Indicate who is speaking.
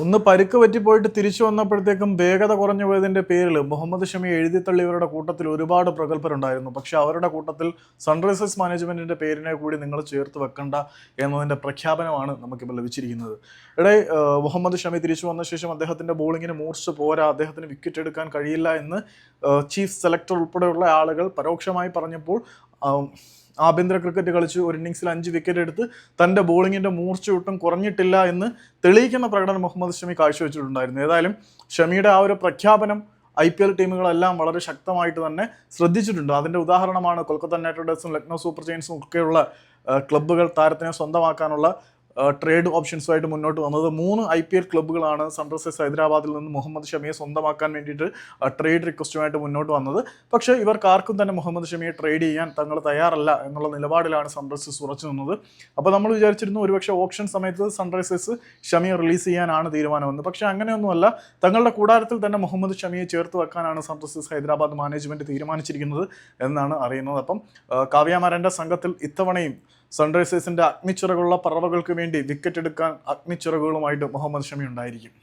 Speaker 1: ഒന്ന് പരുക്ക് പറ്റിപ്പോയിട്ട് തിരിച്ചു വന്നപ്പോഴത്തേക്കും വേഗത കുറഞ്ഞു പോയതിന്റെ പേരിൽ മുഹമ്മദ് ഷമി എഴുതിത്തള്ളിയവരുടെ കൂട്ടത്തിൽ ഒരുപാട് പ്രഗത്ഭരുണ്ടായിരുന്നു. പക്ഷേ അവരുടെ കൂട്ടത്തിൽ സൺറൈസേഴ്സ് മാനേജ്മെന്റിന്റെ പേരിനെ കൂടി നിങ്ങൾ ചേർത്ത് വെക്കണ്ട എന്നതിന്റെ പ്രഖ്യാപനമാണ് നമുക്കിപ്പോൾ ലഭിച്ചിരിക്കുന്നത്. ഇടെ മുഹമ്മദ് ഷമി തിരിച്ചു വന്ന ശേഷം അദ്ദേഹത്തിന്റെ ബോളിങ്ങിന് മൂർച്ച പോരാ അദ്ദേഹത്തിന് വിക്കറ്റ് എടുക്കാൻ കഴിയില്ല എന്ന് ചീഫ് സെലക്ടർ ഉൾപ്പെടെയുള്ള ആളുകൾ പരോക്ഷമായി പറഞ്ഞപ്പോൾ ആഭ്യന്തര ക്രിക്കറ്റ് കളിച്ച് ഒരു ഇന്നിങ്സിൽ അഞ്ച് വിക്കറ്റ് എടുത്ത് തന്റെ ബോളിങ്ങിന്റെ മൂർച്ച ഒട്ടും കുറഞ്ഞിട്ടില്ല എന്ന് തെളിയിക്കുന്ന പ്രകടനം മുഹമ്മദ് ഷമി കാഴ്ചവെച്ചിട്ടുണ്ടായിരുന്നു. ഏതായാലും ഷമിയുടെ ആ ഒരു പ്രഖ്യാപനം ഐ പി എൽ ടീമുകളെല്ലാം വളരെ ശക്തമായിട്ട് തന്നെ ശ്രദ്ധിച്ചിട്ടുണ്ട്. അതിന്റെ ഉദാഹരണമാണ് കൊൽക്കത്ത നൈറ്റ് റൈഡേഴ്സും ലക്നൗ സൂപ്പർ ജയൻസും ഒക്കെയുള്ള ക്ലബ്ബുകൾ താരത്തിനെ സ്വന്തമാക്കാനുള്ള ട്രേഡ് ഓപ്ഷൻസുമായിട്ട് മുന്നോട്ട് വന്നത്. മൂന്ന് ഐ പി എൽ ക്ലബ്ബുകളാണ് സൺറൈസേഴ്സ് ഹൈദരാബാദിൽ നിന്ന് മുഹമ്മദ് ഷമിയെ സ്വന്തമാക്കാൻ വേണ്ടിയിട്ട് ട്രേഡ് റിക്വസ്റ്റുമായിട്ട് മുന്നോട്ട് വന്നത്. പക്ഷേ ഇവർക്ക് ആർക്കും തന്നെ മുഹമ്മദ് ഷമിയെ ട്രേഡ് ചെയ്യാൻ തങ്ങൾ തയ്യാറല്ല എന്നുള്ള നിലപാടിലാണ് സൺറൈസേഴ്സ് ഉറച്ചു നിന്നത്. അപ്പോൾ നമ്മൾ വിചാരിച്ചിരുന്നു ഒരുപക്ഷെ ഓപ്ഷൻ സമയത്ത് സൺറൈസേഴ്സ് ഷമിയെ റിലീസ് ചെയ്യാനാണ് തീരുമാനമെന്ന്. പക്ഷേ അങ്ങനെയൊന്നുമല്ല. തങ്ങളുടെ കൂടാരത്തിൽ തന്നെ മുഹമ്മദ് ഷമിയെ ചേർത്ത് വെക്കാനാണ് സൺറൈസേഴ്സ് ഹൈദരാബാദ് മാനേജ്മെന്റ് തീരുമാനിച്ചിരിക്കുന്നത് എന്നാണ് അറിയുന്നത്. അപ്പം കാവ്യാമാരന്റെ സംഘത്തിൽ ഇത്തവണയും സൺറൈസേഴ്സിന്റെ അഗ്നിച്ചിറകുള്ള പറവകൾക്ക് വേണ്ടി വിക്കറ്റ് എടുക്കാൻ അഗ്നിച്ചിറകുകളുമായിട്ട് മുഹമ്മദ് ഷമി ഉണ്ടായിരിക്കും.